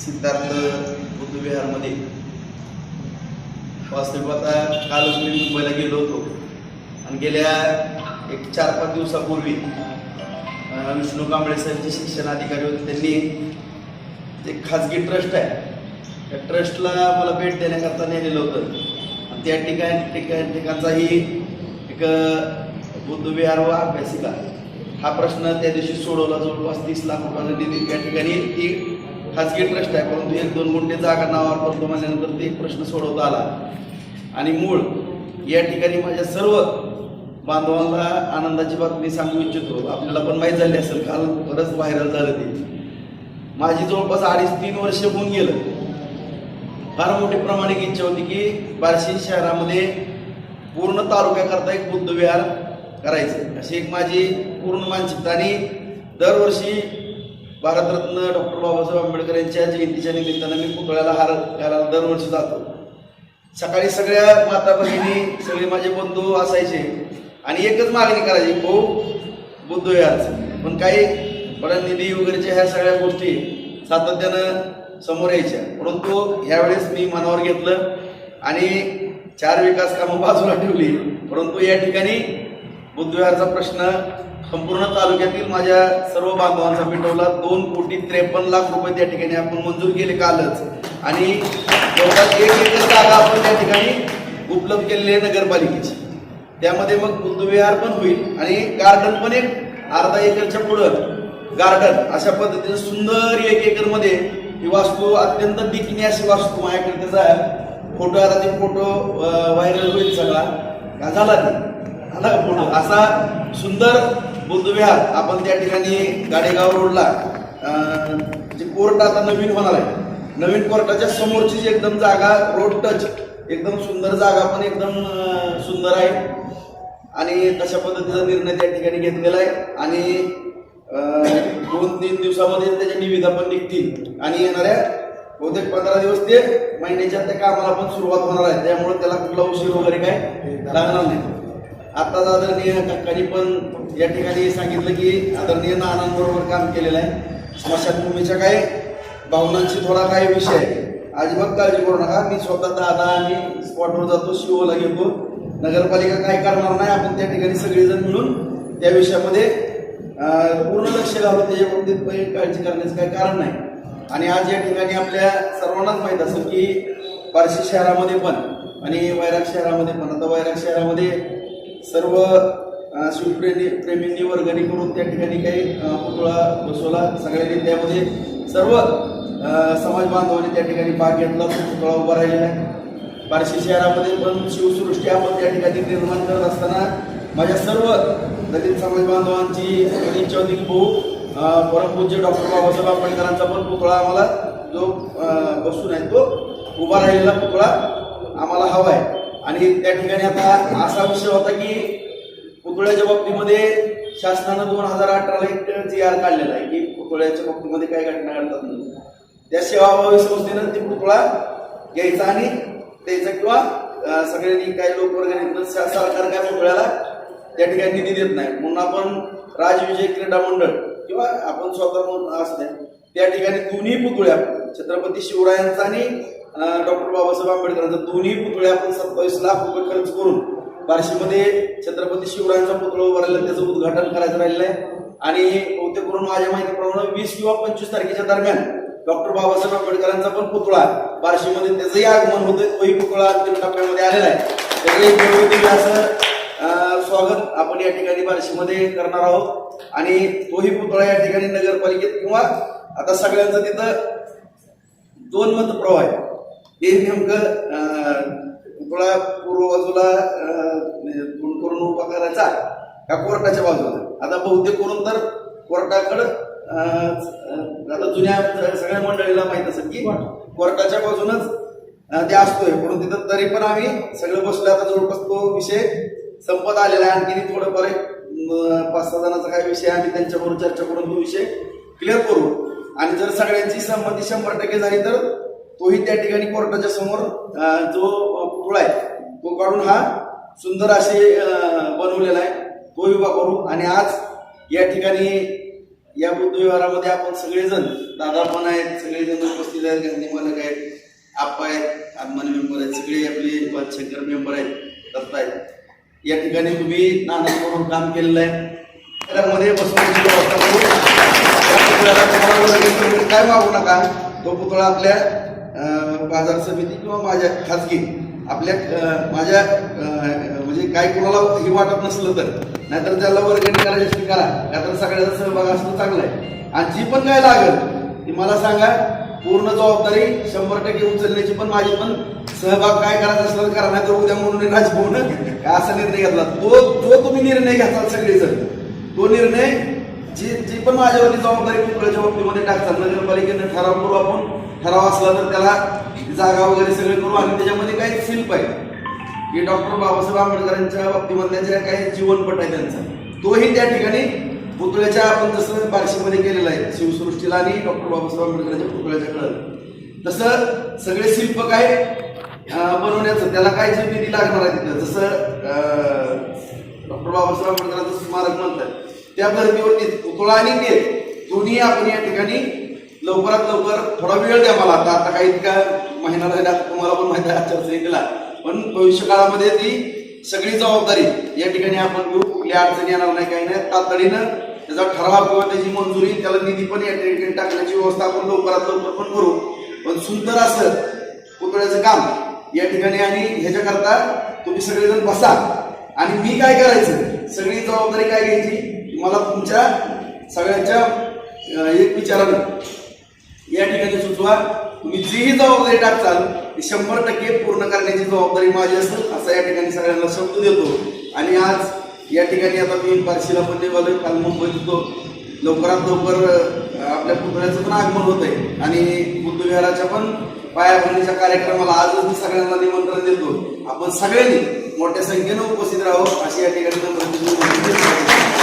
सिद्धार्थ बुद्धविहारमध्ये. वास्तविक आता कालच मी मुंबईला गेलो होतो. आणि गेल्या एक चार पाच दिवसापूर्वी विष्णू कांबळे सर जे शिक्षण अधिकारी होते. त्यांनी एक खाजगी ट्रस्ट आहे. त्या ट्रस्टला मला भेट देण्याकरता नेलेलं होतं. आणि त्या ठिकाणी ठिकाण ठिकाणचाही एक बुद्धविहार व अभ्यासिका. हा प्रश्न त्या दिवशी सोडवला जवळपास तीस लाख रुपयाचा निधी. त्या ठिकाणी ती खाजगी ट्रस्ट आहे परंतु एक दोन गुंठे जागा नावावर करतो म्हणल्यानंतर ते प्रश्न सोडवता आला. आणि मूळ या ठिकाणी माझ्या सर्व बांधवांना आनंदाची बातमी सांगू इच्छितो. आपल्याला पण माहीत झाली असेल काल बरंच व्हायरल झालं ते. माझी जवळपास अडीच तीन वर्ष होऊन गेलं. फार मोठी प्रमाणिक इच्छा होती की बार्शी शहरामध्ये पूर्ण तालुक्याकरता एक बुद्धविहार करायचं. अशी एक माझी पूर्ण मानसिकता आणि दरवर्षी भारतरत्न डॉक्टर बाबासाहेब आंबेडकर यांच्या जयंतीच्या निमित्तानं मी पुतळ्याला हार घालायला दरवर्षी जातो. सकाळी सगळ्या माता भगिनी सगळे माझे बंधू असायचे आणि एकच मागणी करायची हो, भाऊ बुद्धविहारचं पण काही बडा निधी वगैरेच्या ह्या सगळ्या गोष्टी सातत्यानं समोर यायच्या. परंतु ह्यावेळेस मी मनावर घेतलं आणि चार विकास कामं बाजूला ठेवली. परंतु या ठिकाणी बुद्धविहारचा प्रश्न संपूर्ण तालुक्यातील माझ्या सर्व बांधवांचा मिटवला दोन कोटी त्रेपन्न लाख रुपये त्या ठिकाणी आपण मंजूर केले कालच. आणि जवळपास एक एकर जागा आपण त्या ठिकाणी उपलब्ध केलेली आहे नगरपालिकेची. त्यामध्ये मग बुद्धविहार पण होईल आणि गार्डन पण एक अर्धा एकरच्या पुढं. गार्डन अशा पद्धतीने सुंदर एक एकरमध्ये ही वास्तू अत्यंत दिखणी अशी वास्तू माझ्याकडे त्याचा फोटो आला ते फोटो व्हायरल होईल सगळा. का झाला ते? झाला का फोटो? असा सुंदर बुद्धविहार आपण त्या ठिकाणी गाडेगाव रोडला जे कोर्ट आता नवीन होणार आहे. नवीन कोर्टाच्या समोरची जी एकदम जागा रोड टच एकदम सुंदर जागा पण एकदम सुंदर आहे. आणि तशा पद्धतीचा निर्णय त्या ठिकाणी घेतलेला आहे. आणि दोन तीन दिवसामध्ये त्याच्या निविदा पण निघतील. आणि येणाऱ्या बहुतेक पंधरा दिवस ते महिन्याच्या त्या कामाला पण सुरुवात होणार आहे. त्यामुळे त्याला कुठला उशीर वगैरे काय लागणार नाही. आताच आदरणीय काकांनी पण या ठिकाणी सांगितलं की आदरणीय नानांबरोबर काम केलेलं आहे. स्मशानभूमीच्या काही भावनांशी थोडा काही विषय आहे. अजिबात काळजी करू नका. मी स्वतः दादा आणि स्पॉटवर जातो शिवला घेतो. नगरपालिका काय करणार नाही आपण त्या ठिकाणी सगळेजण मिळून त्या विषयामध्ये पूर्ण लक्ष घालून त्याच्या बाबतीत काही काळजी करण्याचं काही कारण नाही. आणि आज या ठिकाणी आपल्या सर्वांनाच माहीत असेल की बार्शी शहरामध्ये पण आणि वैराग शहरामध्ये पण. आता वैराग शहरामध्ये सर्व शिवप्रेमी प्रेमींनी वर्गणी करून त्या ठिकाणी काही पुतळा बसवला सगळ्यांनी. त्यामध्ये सर्व समाज बांधवांनी त्या ठिकाणी भाग घेतला. पुतळा उभा राहिलेला आहे. बार्शी शहरामध्ये पण शिवसृष्टी आपण त्या ठिकाणी निर्माण करत असताना माझ्या सर्व दलित समाज बांधवांची इच्छा होती की भाऊ परमपूज्य डॉक्टर बाबासाहेब आंबेडकरांचा पण पुतळा आम्हाला जो बसून आहे तो उभा राहिलेला पुतळा आम्हाला हवा आहे. आणि त्या ठिकाणी आता असा विषय होता की पुतळ्याच्या बाबतीमध्ये शासनानं दोन हजार अठराला एक जी आर काढलेला आहे की पुतळ्याच्या बाबतीमध्ये काय घटना घडतात त्या सेवाभावी संस्थेनं ते पुतळा घ्यायचा आणि द्यायचा किंवा सगळ्यांनी काही लोक वर्गाने सरकार काय पुतळ्याला त्या ठिकाणी निधी देत नाही. म्हणून आपण राजविजय क्रीडा मंडळ किंवा आपण स्वतः म्हणून असं त्या ठिकाणी दोन्ही पुतळ्या छत्रपती शिवरायांचा आणि डॉक्टर बाबासाहेब आंबेडकरांचा दोन्ही पुतळे आपण सत्तावीस लाख रुपये खर्च करून बार्शीमध्ये छत्रपती शिवरायांचा पुतळा उभारायला त्याचं उद्घाटन करायचं राहिलं आहे. आणि बहुतेक करून माझ्या माहितीप्रमाणे वीस किंवा पंचवीस तारखेच्या दरम्यान डॉक्टर बाबासाहेब आंबेडकरांचा पण पुतळा बार्शीमध्ये त्याचंही आगमन होतं तोही पुतळा अंतिम टप्प्यामध्ये आलेला आहे. त्याचंही असं स्वागत आपण या ठिकाणी बार्शीमध्ये करणार आहोत. आणि तोही पुतळा या ठिकाणी नगरपालिकेत किंवा आता सगळ्यांचं तिथं दोन मत प्रवाह आहे. हे नेमकं अं, पुतळा पूर्व बाजूला म्हणजे करून उभा करायचा का कोर्टाच्या बाजूला? आता बहुतेक करून तर कोर्टाकडं आता जुन्या सगळ्या मंडळीला माहीत असेल की कोर्टाच्या बाजूनच ते असतोय. म्हणून तिथं तरी पण आम्ही सगळं बसलो. आता जवळपास तो विषय संपत आलेला आहे. आणखी थोडंफार एक पाच सहा जणांचा काय विषय आम्ही त्यांच्याबरोबर चर्चा करून तो विषय क्लिअर करू. आणि जर सगळ्यांची संमती शंभर टक्के झाली तर तोही त्या ठिकाणी कोर्टाच्या समोर जो पुतळा आहे तो काढून हा सुंदर असे बनवलेला आहे. तो उभा करू आणि आज या ठिकाणी या बुद्ध व्यवहारामध्ये आपण सगळेजण दादा पण आहेत सगळेजण उपस्थित आहेत सगळे गांधी मला आप्पा आहेत आत्माने मेंबर आहेत सगळे आपले शंकर मेंबर आहेत दत्त आहेत. या ठिकाणी तुम्ही नाना करून काम केलेलं आहे. त्यामध्ये बसण्याची व्यवस्था करू काय मागू नका. तो पुतळा आपल्या बाजार समिती किंवा माझ्या खाजगी आपल्या माझ्या म्हणजे काय कोणाला हे वाटत नसलं तर. नाहीतर त्याला वर्गणी करायची असली करा. नाहीतर तर सगळ्याचा सहभाग असणं चांगलं आहे. आणि जी पण काय लागेल ती मला सांगा. पूर्ण जबाबदारी शंभर टक्के उचलण्याची पण माझी पण सहभाग काय करायचा असला तर करा नाहीतर उद्या म्हणून राजभवन. का असा निर्णय घेतला? तो जो तुम्ही निर्णय घेताल सगळेजण. तो निर्णय जी जी पण माझ्यावरती जबाबदारी पुतळ्याच्या बाबतीमध्ये टाकतात? नगरपालिकेनं ठराव करू आपण. ठराव असला तर त्याला जागा वगैरे सगळे करू आणि त्याच्यामध्ये काही शिल्प आहे की डॉक्टर बाबासाहेब आंबेडकरांच्या बाबतीमध्ये ज्या काही जीवनपट आहे त्यांचा. तोही त्या ठिकाणी पुतळ्याच्या आपण जसं बार्शीमध्ये केलेलं आहे शिवसृष्टीला आणि डॉक्टर बाबासाहेब आंबेडकरांच्या पुतळ्याच्या कळत तसं सगळे शिल्प काय बनवण्याचं. त्याला काय जे निधी लागणार आहे तिथं? जसं डॉक्टर बाबासाहेब आंबेडकरांचं स्मारक म्हणतात. त्या धर्तीवरती पुतळा आणि नेत. दोन्ही आपण या ठिकाणी लवकरात लवकर थोडा वेळ द्या मला. आता आता काही इतका महिना राहिला तुम्हाला पण माहिती आहे आचारसंहितेला पण भविष्य काळामध्ये ती सगळी जबाबदारी या ठिकाणी आपण घेऊ. कुठल्या अडचणी येणार नाही काही नाही. तातडीनं त्याचा ठराव किंवा त्याची मंजुरी त्याला निधी पण या ठिकाणी टाकण्याची व्यवस्था आपण लवकरात लवकर पण करू. पण सुंदर असं पुतळ्याचं काम या ठिकाणी आणि ह्याच्याकरता तुम्ही सगळेजण बसा. आणि मी काय करायचं? सगळी जबाबदारी काय घ्यायची? मला तुमच्या सगळ्यांच्या एक विचारानं या ठिकाणी सुचवा तुम्ही जीही जबाबदारी टाकताल ती शंभर टक्के पूर्ण करण्याची जबाबदारी माझी असेल असा या ठिकाणी सगळ्यांना शब्द देतो. आणि आज या ठिकाणी आता मी पारशीला पण निघालोय काल मुंबईत होतो. लवकरात लवकर आपल्या पुतळ्याचं पण आगमन होत आहे आणि बुद्धविहाराच्या पण पायाभरणीच्या कार्यक्रमाला आजच मी सगळ्यांना निमंत्रण देतो. आपण सगळ्यांनी मोठ्या संख्येनं उपस्थित राहू अशी या ठिकाणी